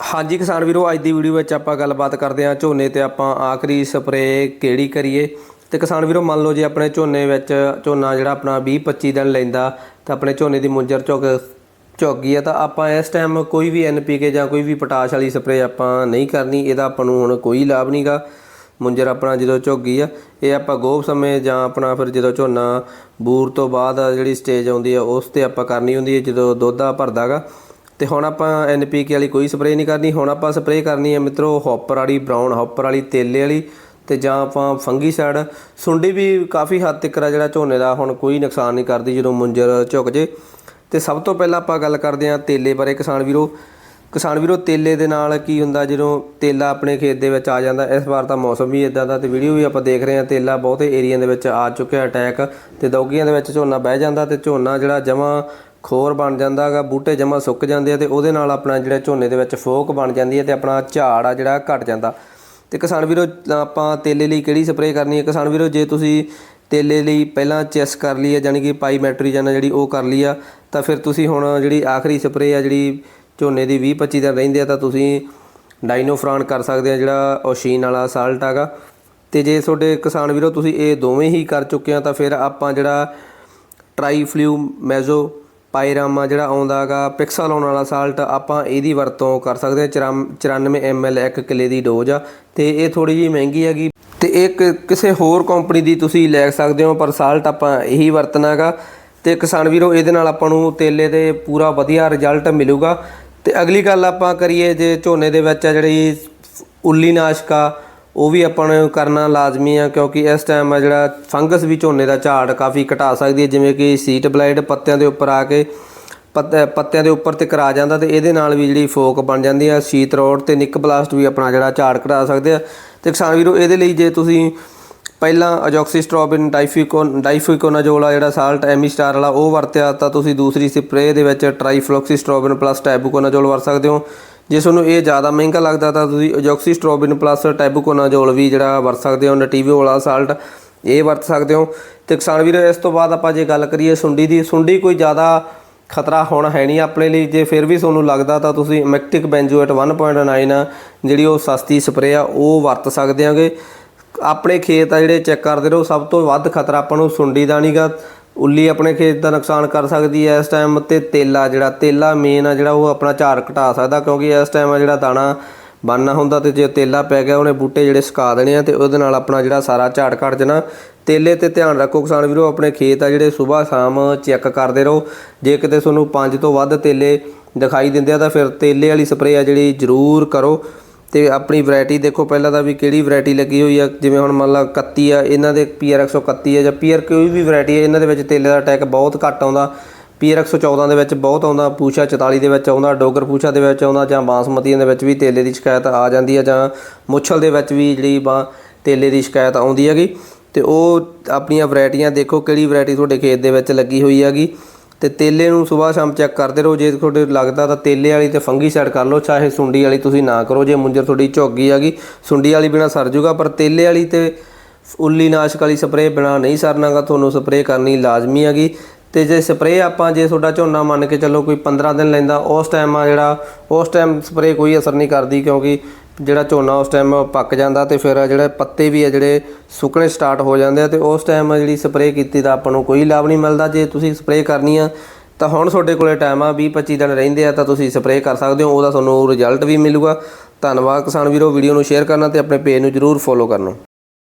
ਹਾਂਜੀ ਕਿਸਾਨ ਵੀਰੋ, ਅੱਜ ਦੀ ਵੀਡੀਓ ਵਿੱਚ ਆਪਾਂ ਗੱਲਬਾਤ ਕਰਦੇ ਹਾਂ ਝੋਨੇ ਤੇ ਆਪਾਂ ਆਖਰੀ ਸਪਰੇਅ ਕਿਹੜੀ ਕਰੀਏ। ਤੇ ਕਿਸਾਨ ਵੀਰੋ, ਮੰਨ ਲਓ ਜੇ ਆਪਣੇ ਝੋਨੇ ਵਿੱਚ ਝੋਨਾ ਜਿਹੜਾ ਆਪਣਾ 20 25 ਦਿਨ ਲੈਂਦਾ, ਤਾਂ ਆਪਣੇ ਝੋਨੇ ਦੀ ਮੁੰਜਰ ਝੁਕ ਝੁਕ ਗਈ ਆ, ਤਾਂ ਆਪਾਂ ਇਸ ਟਾਈਮ ਕੋਈ ਵੀ ਐਨਪੀਕੇ ਜਾਂ ਕੋਈ ਵੀ ਪੋਟਾਸ਼ ਵਾਲੀ ਸਪਰੇਅ ਆਪਾਂ ਨਹੀਂ ਕਰਨੀ, ਇਹਦਾ ਆਪਾਂ ਨੂੰ ਹੁਣ ਕੋਈ ਲਾਭ ਨਹੀਂਗਾ ਮੁੰਜਰ ਆਪਣਾ ਜਦੋਂ ਝੁੱਕ ਗਈ ਆ, ਇਹ ਆਪਾਂ ਗੋਭ ਸਮੇਂ ਜਾਂ ਆਪਣਾ ਫਿਰ ਜਦੋਂ ਝੋਨਾ ਬੂਰ ਤੋਂ ਬਾਅਦ ਜਿਹੜੀ ਸਟੇਜ ਆਉਂਦੀ ਆ, ਉਸ ਤੇ ਆਪਾਂ ਕਰਨੀ ਹੁੰਦੀ ਹੈ ਜਦੋਂ ਦੁੱਧ ਦੁੱਧਾ ਭਰਦਾਗਾ। ਤੇ ਹੁਣ ਆਪਾਂ ਐਨਪੀਕੇ ਵਾਲੀ ਕੋਈ ਸਪਰੇਅ ਨਹੀਂ ਕਰਨੀ। ਹੁਣ ਆਪਾਂ ਸਪਰੇਅ ਕਰਨੀ ਹੈ ਮਿੱਤਰੋ ਹੌਪਰ ਵਾਲੀ ਬਰਾਊਨ ਹੌਪਰ ਵਾਲੀ, ਤੇਲੇ ਵਾਲੀ ਤੇ ਜਾਂ ਆਪਾਂ ਫੰਗੀਸਾਈਡ ਸੁੰਡੀ ਵੀ ਕਾਫੀ ਹੱਦ ਤੱਕ ਆ ਜਿਹੜਾ ਝੋਨੇ ਦਾ ਹੁਣ ਕੋਈ ਨੁਕਸਾਨ ਨਹੀਂ ਕਰਦੀ ਜਦੋਂ ਮੁੰਜਰ ਝੁਕ ਜੇ। ਤੇ ਸਭ ਤੋਂ ਪਹਿਲਾਂ ਆਪਾਂ ਗੱਲ ਕਰਦੇ ਹਾਂ ਤੇਲੇ ਬਾਰੇ ਕਿਸਾਨ ਵੀਰੋ। ਕਿਸਾਨ ਵੀਰੋ, ਤੇਲੇ ਦੇ ਨਾਲ ਕੀ ਹੁੰਦਾ ਜਦੋਂ ਤੇਲਾ ਆਪਣੇ ਖੇਤ ਦੇ ਵਿੱਚ ਆ ਜਾਂਦਾ? ਇਸ ਵਾਰ ਤਾਂ ਮੌਸਮ ਵੀ ਇਦਾਂ ਦਾ ਤੇ ਵੀਡੀਓ ਵੀ ਆਪਾਂ ਦੇਖ ਰਹੇ ਹਾਂ। ਤੇਲਾ ਬਹੁਤੇ ਏਰੀਆ ਦੇ ਵਿੱਚ ਆ ਚੁੱਕਿਆ ਅਟੈਕ ਤੇ ਦੌਗੀਆਂ ਦੇ ਵਿੱਚ ਝੋਨਾ ਬਹਿ ਜਾਂਦਾ ਤੇ ਝੋਨਾ ਜਿਹੜਾ ਜਮਾਂ ਖੋਰ ਬਣ ਜਾਂਦਾਗਾ ਬੂਟੇ ਜਮਾਂ ਸੁੱਕ ਜਾਂਦੇ ਆ ਤੇ ਉਹਦੇ ਨਾਲ ਆਪਣਾ ਜਿਹੜਾ ਝੋਨੇ ਦੇ ਵਿੱਚ ਫੋਕ ਬਣ ਜਾਂਦੀ ਹੈ ਤੇ ਆਪਣਾ ਝਾੜ ਆ ਜਿਹੜਾ ਘਟ ਜਾਂਦਾ। ਤੇ ਕਿਸਾਨ ਵੀਰੋ, ਆਪਾਂ ਤੇਲੇ ਲਈ ਕਿਹੜੀ ਸਪਰੇਅ ਕਰਨੀ ਹੈ? ਕਿਸਾਨ ਵੀਰੋ, ਜੇ ਤੁਸੀਂ ਤੇਲੇ ਲਈ ਪਹਿਲਾਂ ਚੈਸ ਕਰ ਲਈ ਹੈ ਯਾਨੀ ਕਿ ਪਾਈਮੈਟਰੀਜਨ ਜਿਹੜੀ ਉਹ ਕਰ ਲਈ ਆ, ਤਾਂ ਫਿਰ ਤੁਸੀਂ ਹੁਣ ਜਿਹੜੀ ਆਖਰੀ ਸਪਰੇਅ ਆ, ਜਿਹੜੀ ਝੋਨੇ ਦੀ 20 25 ਦਿਨ ਰਹਿੰਦੇ ਆ, ਤਾਂ ਤੁਸੀਂ ਡਾਈਨੋਫਰਾਨ ਕਰ ਸਕਦੇ ਆ, ਜਿਹੜਾ ਓਸ਼ੀਨ ਵਾਲਾ ਸਾਲਟ ਹੈਗਾ। ਤੇ ਜੇ ਤੁਹਾਡੇ ਕਿਸਾਨ ਵੀਰੋ, ਤੁਸੀਂ ਇਹ ਦੋਵੇਂ ਹੀ ਕਰ ਚੁੱਕੇ ਆ, ਤਾਂ ਫਿਰ ਆਪਾਂ ਜਿਹੜਾ ਟ੍ਰਾਈਫਲੂ ਮੈਜ਼ੋ ਪਾਈਰਾਮਾ ਜਿਹੜਾ ਆਉਂਦਾ ਆਉਂਦਾਗਾ ਪਿਕਸਲ ਆਉਣ ਵਾਲਾ ਸਾਲਟ ਆਪਾਂ ਇਹਦੀ ਵਰਤੋਂ ਕਰ ਸਕਦੇ ਹਾਂ। 94 ml ਇੱਕ ਕਿਲੇ ਦੀ ਡੋਜ਼ ਆ। ਤੇ ਇਹ ਥੋੜੀ ਜਿਹੀ ਮਹਿੰਗੀ ਹੈਗੀ। ਤੇ ਇਹ ਕ- ਕਿਸੇ ਹੋਰ ਕੰਪਨੀ ਦੀ ਤੁਸੀਂ ਲੈ ਸਕਦੇ ਹੋ, ਪਰ ਸਾਲਟ ਆਪਾਂ ਇਹੀ ਵਰਤਣਾ ਵਰਤਣਾਗਾ ਤੇ ਕਿਸਾਨ ਵੀਰੋ, ਇਹਦੇ ਨਾਲ ਆਪਾਂ ਨੂੰ ਤੇਲੇ ਦੇ ਪੂਰਾ ਵਧੀਆ ਰਿਜ਼ਲਟ ਮਿਲੂਗਾ। ਤੇ ਅਗਲੀ ਗੱਲ ਆਪਾਂ ਕਰੀਏ ਜੇ ਝੋਨੇ ਦੇ ਵਿੱਚ ਆ ਜਿਹੜੀ ਉੱਲੀ ਨਾਸ਼ਕ ਆ ਉਹ ਵੀ ਆਪਾਂ ਨੂੰ ਕਰਨਾ ਲਾਜ਼ਮੀ ਆ, ਕਿਉਂਕਿ ਇਸ ਟਾਈਮ ਆ ਜਿਹੜਾ ਫੰਗਸ ਵੀ ਝੋਨੇ ਦਾ ਝਾੜ ਕਾਫੀ ਘਟਾ ਸਕਦੀ ਹੈ, ਜਿਵੇਂ ਕਿ ਸੀਟ ਬਲਾਈਡ ਪੱਤਿਆਂ ਦੇ ਉੱਪਰ ਆ ਕੇ ਪੱਤ- ਪੱਤਿਆਂ ਦੇ ਉੱਪਰ ਤੇ ਕਰਾ ਜਾਂਦਾ ਤੇ ਇਹਦੇ ਨਾਲ ਵੀ ਜਿਹੜੀ ਫੋਕ ਬਣ ਜਾਂਦੀ ਆ ਸ਼ੀਤ ਰੋਡ ਤੇ ਨਿਕ ਬਲਾਸਟ ਵੀ ਆਪਣਾ ਜਿਹੜਾ ਝਾੜ ਘਟਾ ਸਕਦੇ ਆ। ਤੇ ਕਿਸਾਨ ਵੀਰੋ, ਇਹਦੇ ਲਈ ਜੇ ਤੁਸੀਂ ਪਹਿਲਾਂ ਅਜੋਕਸੀਸਟ੍ਰੋਬਿਨ ਡਾਈਫਿਕੋਨ ਡਾਈਫਿਕੋਨਾਜੋਲ ਆ ਜਿਹੜਾ ਸਾਲਟ ਐਮੀ ਸਟਾਰ ਵਾਲਾ, ਉਹ ਵਰਤਿਆ, ਤਾਂ ਤੁਸੀਂ ਦੂਸਰੀ ਸਪਰੇਅ ਦੇ ਵਿੱਚ ਟ੍ਰਾਈਫਲੋਕਸੀਸਟ੍ਰੋਬਿਨ ਪਲੱਸ ਟੈਬੂਕੋਨਾਜੋਲ ਵਰਤ ਸਕਦੇ ਹੋ। ਜੇ ਤੁਹਾਨੂੰ ਇਹ ਜ਼ਿਆਦਾ ਮਹਿੰਗਾ ਲੱਗਦਾ ਤਾਂ ਤੁਸੀਂ ਓਜੋਕਸੀ ਅਜੋਕਸੀਸਟ੍ਰੋਬਿਨ ਪਲੱਸ ਟੈਬੂਕੋਨਾਜੋਲ ਵੀ ਜਿਹੜਾ ਵਰਤ ਸਕਦੇ ਹੋ ਨਟੀਵੋ ਵਾਲਾ ਸਾਲਟ ਇਹ ਵਰਤ ਸਕਦੇ ਹੋ। ਤੇ ਕਿਸਾਨ ਵੀਰੋ, ਇਸ ਤੋਂ ਬਾਅਦ ਆਪਾਂ ਜੇ ਗੱਲ ਕਰੀਏ ਸੁੰਡੀ ਦੀ, ਸੁੰਡੀ ਕੋਈ ਜ਼ਿਆਦਾ ਖਤਰਾ ਹੁਣ ਹੈ ਨਹੀਂ ਆਪਣੇ ਲਈ। ਜੇ ਫਿਰ ਵੀ ਤੁਹਾਨੂੰ ਲੱਗਦਾ ਤਾਂ ਤੁਸੀਂ ਮੈਕਟਿਕ ਬੈਂਜੋਏਟ 1.9 ਆ ਜਿਹੜੀ ਉਹ ਸਸਤੀ ਸਪਰੇਅ ਆ, ਉਹ ਵਰਤ ਸਕਦੇ ਆਂਗੇ ਆਪਣੇ ਖੇਤ ਆ ਜਿਹੜੇ ਚੈੱਕ ਕਰਦੇ ਰਹੋ, ਸਭ ਤੋਂ ਵੱਧ ਖਤਰਾ ਆਪਾਂ ਨੂੰ ਸੁੰਡੀ ਦਾ ਨਹੀਂਗਾ ਉੱਲੀ ਆਪਣੇ ਖੇਤ ਦਾ ਨੁਕਸਾਨ ਕਰ ਸਕਦੀ ਹੈ। ਇਸ ਟਾਈਮ ਤੇ ਤੇਲਾ ਜਿਹੜਾ, ਤੇਲਾ ਮੇਨ ਆ ਜਿਹੜਾ ਉਹ ਆਪਣਾ ਝਾੜ ਘਟਾ ਸਕਦਾ ਕਿਉਂਕਿ ਇਸ ਟਾਈਮ ਆ ਜਿਹੜਾ ਦਾਣਾ ਬਣਨਾ ਹੁੰਦਾ ਤੇ ਜੇ ਤੇਲਾ ਪੈ ਗਿਆ ਉਹਨੇ ਬੂਟੇ ਜਿਹੜੇ ਸੁਕਾ ਦੇਣੇ ਆ ਤੇ ਉਹਦੇ ਨਾਲ ਆਪਣਾ ਜਿਹੜਾ ਸਾਰਾ ਝਾੜ ਘਟ ਜਾਣਾ। ਤੇਲੇ ਤੇ ਧਿਆਨ ਰੱਖੋ ਕਿਸਾਨ ਵੀਰੋ, ਆਪਣੇ ਖੇਤ ਆ ਜਿਹੜੇ ਸਵੇਰ ਸ਼ਾਮ ਚੈੱਕ ਕਰਦੇ ਰਹੋ। ਜੇ ਕਿਤੇ ਤੁਹਾਨੂੰ ਪੰਜ ਤੋਂ ਵੱਧ ਤੇਲੇ ਦਿਖਾਈ ਦਿੰਦੇ ਆ ਤਾਂ ਫਿਰ ਤੇਲੇ ਵਾਲੀ ਸਪਰੇਅ ਆ ਜਿਹੜੀ ਜ਼ਰੂਰ ਕਰੋ। ਅਤੇ ਆਪਣੀ ਵਰਾਇਟੀ ਦੇਖੋ, ਪਹਿਲਾਂ ਤਾਂ ਵੀ ਕਿਹੜੀ ਵਰਾਇਟੀ ਲੱਗੀ ਹੋਈ ਆ? ਜਿਵੇਂ ਹੁਣ ਮੰਨ ਲਾ 31 ਆ, ਇਹਨਾਂ ਦੇ ਪੀ ਪੀਆਰ 131 ਆ ਜਾਂ ਪੀ ਆਰ ਕੋਈ ਵੀ ਵਰਾਇਟੀ ਆ, ਇਹਨਾਂ ਦੇ ਵਿੱਚ ਤੇਲੇ ਦਾ ਅਟੈਕ ਬਹੁਤ ਘੱਟ ਆਉਂਦਾ। ਪੀ ਪੀਆਰ 114 ਦੇ ਵਿੱਚ ਬਹੁਤ ਆਉਂਦਾ, ਪੂਛਾ 44 ਦੇ ਵਿੱਚ ਆਉਂਦਾ, ਡੋਗਰ ਪੂਛਾ ਦੇ ਵਿੱਚ ਆਉਂਦਾ ਜਾਂ ਬਾਸਮਤੀਆਂ ਦੇ ਵਿੱਚ ਵੀ ਤੇਲੇ ਦੀ ਸ਼ਿਕਾਇਤ ਆ ਜਾਂਦੀ ਆ ਜਾਂ ਮੁੱਛਲ ਦੇ ਵਿੱਚ ਵੀ ਜਿਹੜੀ ਬਾ ਤੇਲੇ ਦੀ ਸ਼ਿਕਾਇਤ ਆਉਂਦੀ ਹੈਗੀ। ਤੇ ਉਹ ਆਪਣੀਆਂ ਵੈਰਾਈਟੀਆਂ ਦੇਖੋ, ਕਿਹੜੀ ਵੈਰਾਈਟੀ ਤੁਹਾਡੇ ਖੇਤ ਦੇ ਵਿੱਚ ਲੱਗੀ ਹੋਈ ਹੈਗੀ। ਤੇ ਤੇਲੇ ਨੂੰ ਸਵੇਰ ਸ਼ਾਮ ਚੈੱਕ ਕਰਦੇ ਰਹੋ। ਜੇ ਤੁਹਾਡੇ ਲੱਗਦਾ ਤਾਂ ਤੇਲੇ ਵਾਲੀ ਤੇ ਫੰਗੀਸਾਈਡ ਕਰ ਲਓ, ਚਾਹੇ ਸੁੰਡੀ ਵਾਲੀ ਤੁਸੀਂ ਨਾ ਕਰੋ। ਜੇ ਮੁੰਜਰ ਤੁਹਾਡੀ ਝੋਗੀ ਹੈਗੀ, ਸੁੰਡੀ ਵਾਲੀ ਬਿਨਾ ਸਰ ਜੂਗਾ, ਪਰ ਤੇਲੇ ਵਾਲੀ ਤੇ ਉੱਲੀ ਨਾਸ਼ਕ ਵਾਲੀ ਸਪਰੇਅ ਬਿਨਾ ਨਹੀਂ ਸਰਨਾਗਾ, ਤੁਹਾਨੂੰ ਸਪਰੇਅ ਕਰਨੀ ਲਾਜ਼ਮੀ ਹੈਗੀ। ਤੇ ਜੇ ਸਪਰੇਅ ਆਪਾਂ, ਜੇ ਤੁਹਾਡਾ ਝੋਨਾ ਮੰਨ ਕੇ ਚੱਲੋ ਕੋਈ 15 ਦਿਨ ਲੈਂਦਾ, ਉਸ ਟਾਈਮ ਆ ਜਿਹੜਾ, ਉਸ ਟਾਈਮ ਸਪਰੇਅ ਕੋਈ ਅਸਰ ਨਹੀਂ ਕਰਦੀ ਕਿਉਂਕਿ ਜਿਹੜਾ ਝੋਨਾ ਉਸ ਟਾਈਮ ਪੱਕ ਜਾਂਦਾ ਤੇ ਫਿਰ ਜਿਹੜੇ ਪੱਤੇ ਵੀ ਆ ਜਿਹੜੇ ਸੁੱਕਣੇ ਸਟਾਰਟ ਹੋ ਜਾਂਦੇ ਆ ਤੇ ਉਸ ਟਾਈਮ ਜਿਹੜੀ ਸਪਰੇਅ ਕੀਤੀ ਤਾਂ ਆਪਾਂ ਨੂੰ ਕੋਈ ਲਾਭ ਨਹੀਂ ਮਿਲਦਾ। ਜੇ ਤੁਸੀਂ ਸਪਰੇਅ ਕਰਨੀ ਆ ਤਾਂ ਹੁਣ ਤੁਹਾਡੇ ਕੋਲੇ ਟਾਈਮ ਆ 20 25 ਦਿਨ ਰਹਿੰਦੇ ਆ ਤਾਂ ਤੁਸੀਂ ਸਪਰੇਅ ਕਰ ਸਕਦੇ ਹੋ। ਉਹਦਾ ਤੁਹਾਨੂੰ ਰਿਜ਼ਲਟ ਵੀ ਮਿਲੂਗਾ। ਧੰਨਵਾਦ ਕਿਸਾਨ ਵੀਰੋ ਵੀਡੀਓ ਨੂੰ ਸ਼ੇਅਰ ਕਰਨਾ ਤੇ ਆਪਣੇ ਪੇਜ ਨੂੰ ਜਰੂਰ ਫੋਲੋ ਕਰਨਾ।